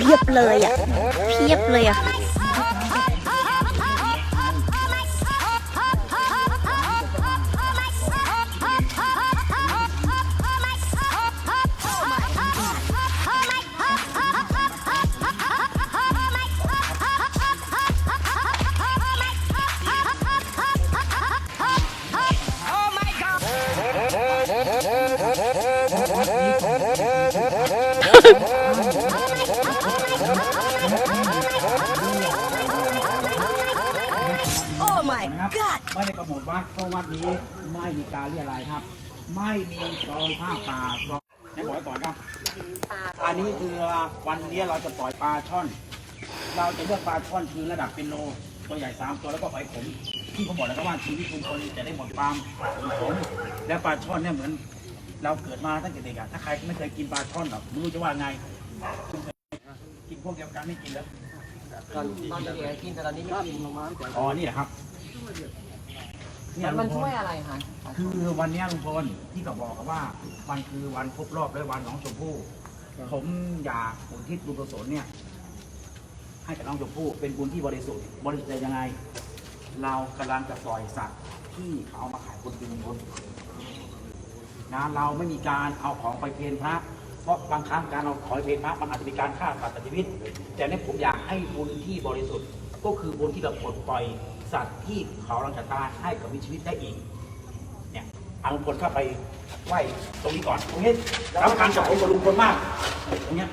พียบเลยอะเพียบเลยอะ Oh my วัดเพราะวัดนี้ไม่มีการเรียอะไรายครับ ไม่มีกองผ้าป่าให้บอกไว้ก่อนครับ อันนี้คือวันนี้เราจะปล่อยปลาช่อน เราจะเลือกปลาช่อนคือระดับเป็นโลตัวใหญ่สามตัวแล้วก็หอยขมที่ผมบอกแล้วครับว่าชีวิตลุงพลจะได้หมดความขมและปลาช่อนเนี่ยเหมือน เราเกิดมาตั้งแต่เด็กอะถ้าใครไม่เคยกินปลาช่อนหรอกไม่รู้จะว่าไง กินพวกเดียวกันไม่กินแล้วตอนตอนเด็กๆกินแต่ตอนนี้ไม่กินอ๋อนี่แหละครับ เยมันลุงพลช่วยอะไรคะคือวันเนี้ยลุงพลที่เขาบอกกันว่ามันคือวันครบรอบและวันน้องชมพู่ผมอยากอุทิศบุญกุศลเนี่ย ให้กับน้องชมพู่เป็นบุญที่บริสุทธิ์บริสุทธิ์ยังไง เรากำลังจะปล่อยสัตว์ที่เขาเอามาขายบนดินบนนะเราไม่มีการเอาของไปเพลนพระ เพราะบางครั้งการเอาของไปเพลนพระมันอาจจะมีการฆ่าสัตว์ตัดชีวิต แต่เนี่ยผมอยากให้บุญที่บริสุทธิ์ก็คือบุญที่เราปลดปล่อย สัตว์ที่เขากำลังจะตายให้กับมีชีวิตได้อีก เนี่ยเอาลุงพลเข้าไปไหวตรงนี้ก่อน ตรงนี้รับการจับผมกับลุงพลมาก ตรงเนี้ย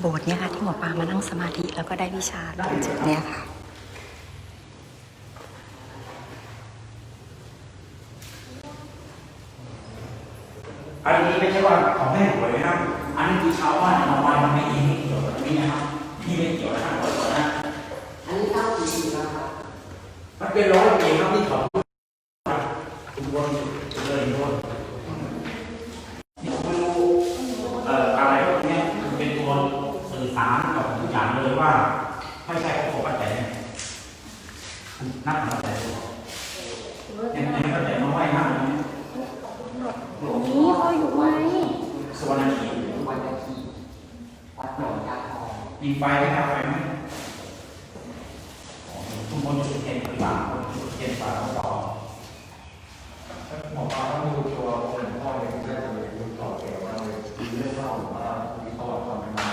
โบสถ์เนี่ยค่ะที่หมอปลามานั่งสมาธิแล้วก็ได้วิชาตรงจุดเนี้ยค่ะ อันนี้ไม่ใช่ว่าของแม่หวยนะครับ อันนี้คือชาวบ้านเอามามันไม่เองไม่เกี่ยวกับนี้นะครับที่ไม่เกี่ยวนะครับขอโทษนะ อันนี้เข้ากี่ปีแล้วครับ เป็นร้อยปีครับที่เขาคุณวนคุณเลยคุณวนนี่ผมไม่รู้เอ่ออะไรพวกนี้เป็นตัวสื่อสารกับทุกอย่างเลยว่าไม่ใช่ของผมป้าแตนนักของป้าแตนเนี่ยเนี่ยป้าแตนมาไหว้นักอย่างนี้นี่เขาอยู่ไหมสวรรณเขียนวันตะคีวัดหนองยาทองมีไฟไหมครับไฟไหม ทุกคนจุดเทียนไฟฟ้าจุดเทียนไฟฟ้าต่อหมอปลาต้องดูตัวคนพ่อเนี่ยได้เลยดูต่อเกี่ยวกับดูเรื่องเล่าว่ามีประวัติความเป็นมา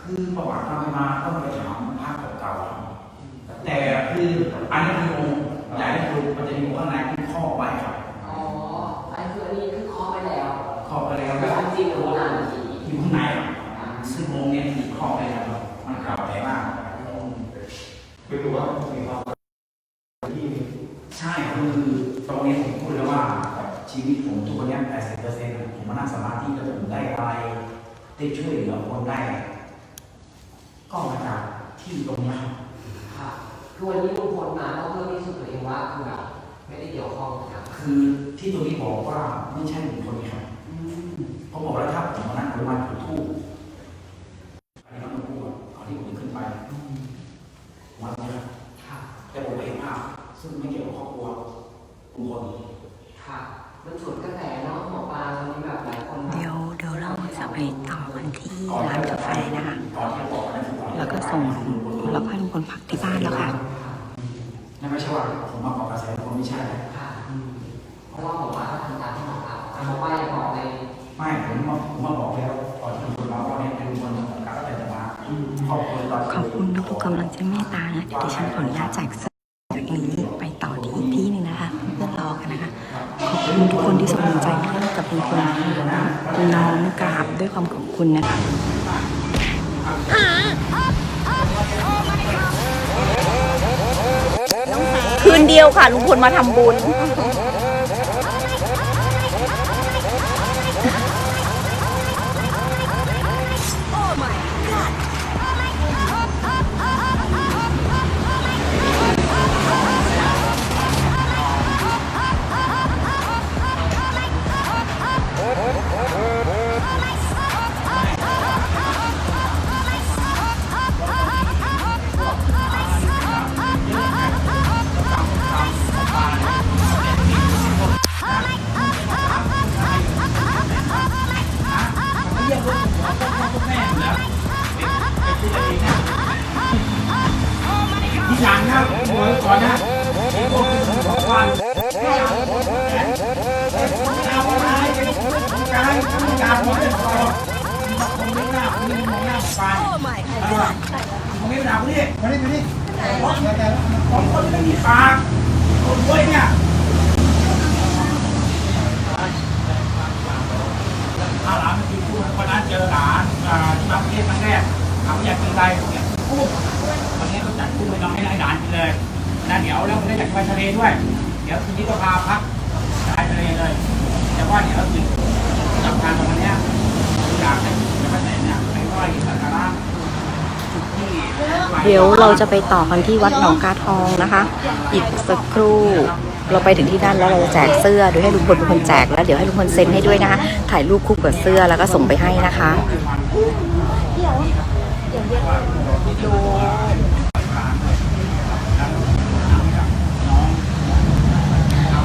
คือประวัติความเป็นมาต้องไปถามพระเก่าๆแต่คืออันนี้คือองค์ใหญ่ที่สุดมันจะมีองค์ข้างในที่ครอไว้ครับอ๋ออันคืออันนี้คือเคาะไปแล้วครอไปแล้วแต่จริงหรือว่าอ่านผีอยู่ข้างในซึ่งองค์เนี้ยคือครอไปแล้วมันเก่าแก่มาก คือดูว่ามีความที่ใช่คือตรงนี้ผมพูดแล้วว่าชีวิตผมทุกวันนี้80เปอร์เซ็นต์ผมมานั่งสมาธิแล้วผมได้อะไรได้ช่วยเหลือคนได้ ก็มาจากที่ตรงนี้ครับค่ะคือวันนี้ลุงพลมาก็เพื่อพิสูจน์ตัวเองว่าคือแบบไม่ได้เกี่ยวข้องกับคือที่ตรงนี้บอกว่าไม่ใช่บุคคลนี้ครับเขาบอกแล้วถ้าผมมานั่งผมมาจุดทูบอันนี้ต้องพูดก่อนที่ผมจะขึ้นไปมาแล้วนะ ค่ะ แต่ผมเห็นภาพ ซึ่งไม่เกี่ยวกับครอบครัวลุงพลค่ะ มันฉุดกระแสเนาะหมอปลาตอนนี้แบบหลายคนแบบเดี๋ยวเดี๋ยวเราจะไปต่อกันที่ร้านกาแฟนะคะตอนที่บอกนะคือแล้วก็ส่งเราให้ลุงพลพักที่บ้านแล้วค่ะนั่นไม่ใช่ว่าผมมาบอกกระแสผมไม่ใช่นะค่ะอืมเพราะว่าหมอปลาก็ทำตามที่หมอปลาบอกหมอปลาอยากบอกอะไรไม่ผมมาผมมาบอกแล้วก่อนที่คุณมาว่าเนี่ยเป็นคนของการแต่จะมาครอบครัวตอนขอบคุณทุกกำลังใจเมตตานะเดี๋ยวดิฉันขออนุญาตแจกเสื้อจากนี้ไปต่อที่อีกที่หนึ่งนะคะ เพื่อนรอกันนะคะ ขอบ คุณทุกคนที่ส่งกำลังใจให้กับคุณคนน้อมกราบด้วยความขอบคุณนะคะคืนเดียวค่ะลุงพลมาทำบุญ ไว้ก่อนนะพวกคุณบอกว่าไม่เอาไม่เอาอะไรการการหมดเลยก่อนผมไม่น่าคุณมองหน้าไปผมไม่หนักเลยมาดิมาดิผมคนไม่มีปากคนด้วยเนี่ย ยวแล้วก็ได้จัดไปทะเลด้วย เดี๋ยวคืนนี้ก็พาพักชายทะเลเลยแต่ว่าเดี๋ยวจุดสำคัญตรงนี้อยากให้จะไปไหนเนี่ยไปไหว้สักการะเดี๋ยวเราจะไปต่อกันที่วัดหนองกาทองนะคะ อีกสักครู่เราไปถึงที่นั่นแล้วเราจะแจกเสื้อโดยให้ลุงพลเป็นคนแจกแล้วเดี๋ยวให้ลุงพลเซ็นให้ด้วยนะคะถ่ายรูปคู่กับเสื้อแล้วก็ส่งไปให้นะคะ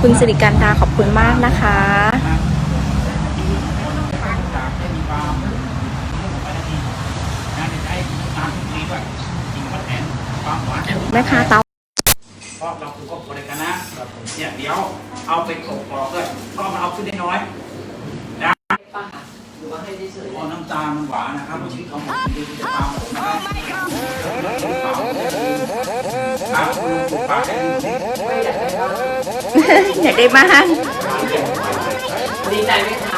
คุณสิริกันดาขอบคุณมากนะคะ แม่ค้าเตาเพราะเราคือครอบครัวเดียวกันนะเนี่ยเดี๋ยวเอาไปตกปอกด้วยเพราะมันเอาขึ้นได้น้อยนะป่ะค่ะหรือว่าให้เฉยเพราน้ำตาลมันหวานนะครับชีวิตของผมดีที่จะตามผมนะครับครับคุณปา กให้